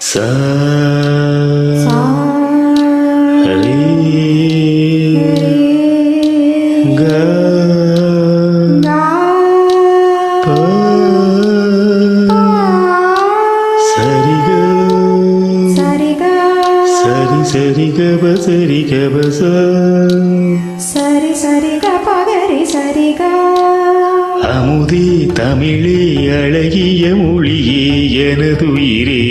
சா சா க ப சரி க சரி சரி க ப சரி க ப ச சரி சரி க பகரி சரி க அமுதே தமிழே அழகிய மொழியே எனதுயிரே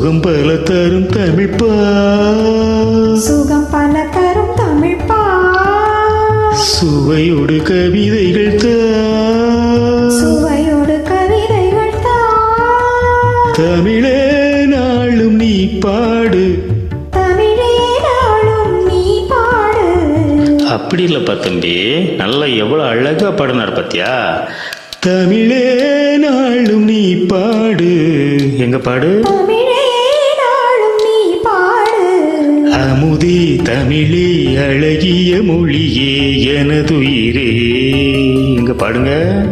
சோகம் பல தரும் தமிழ்ப்பா சுகம் பல தரும் தமிழ் பா. சுவையோடு கவிதைகள் தா. சுவையோடு கவிதைகள் தா. தமிழே நாளும் நீ பாடு. தமிழே நாளும் நீ பாடு. அப்படி இல்லைப்பா தம்பி நல்லா எவ்வளோ அழகா பாடினார் பாத்தியா? தமிழே நாளும் நீ பாடு. எங்க பாடு? தமிழே அழகிய மொழியே எனதுயிரே. இங்க பாடுங்க.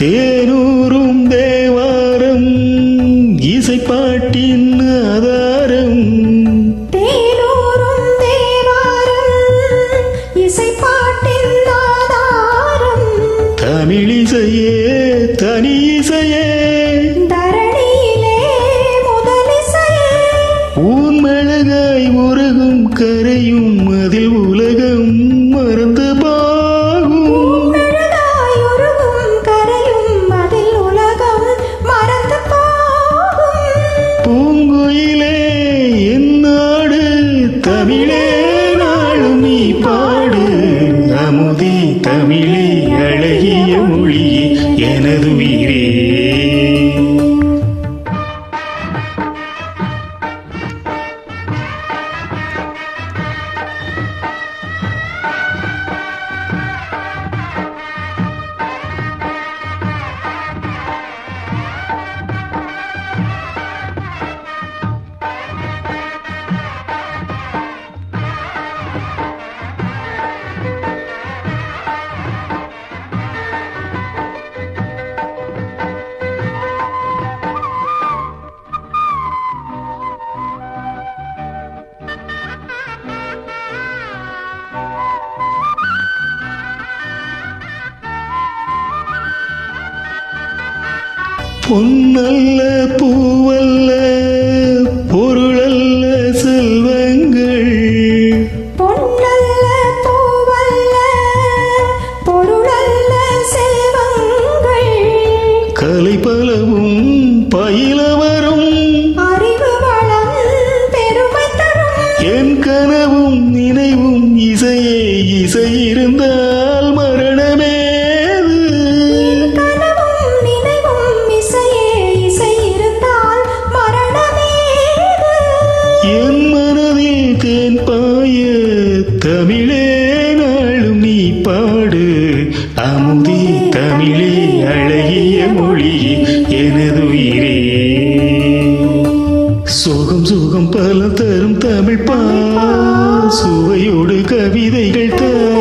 தேனூரும் தேவாரம் இசைப்பாட்டின் ஆதாரம். தேனூரும் தேவாரம் இசைப்பாட்டின் ஆதாரம். தமிழிசையே தனி இசையே தரணியிலே முதலிசையே. ஊன்மழகாய் உருகும் கரையும் அதில் உலகம் மறந்து தமிழே அழகிய மொழியே எனது உயிர் பொன்னல்ல பூவல்ல பொருளல்ல செல்வங்கள். பொன்னல்ல பூவல்ல பொருளல்ல செல்வங்கள். கலை பலவும் பயில வரும். அறிவு பெருமை தரும். என் கனவும் நினைவும் இசையே இசை இருந்தால் தமிழே நாளும் நீ பாடு. அமுதி தமிழே அழகிய மொழி. எனது உயிரே. சுகம் சுகம் பல தரும் தமிழ் பா சுவையோடு கவிதைகள் தா.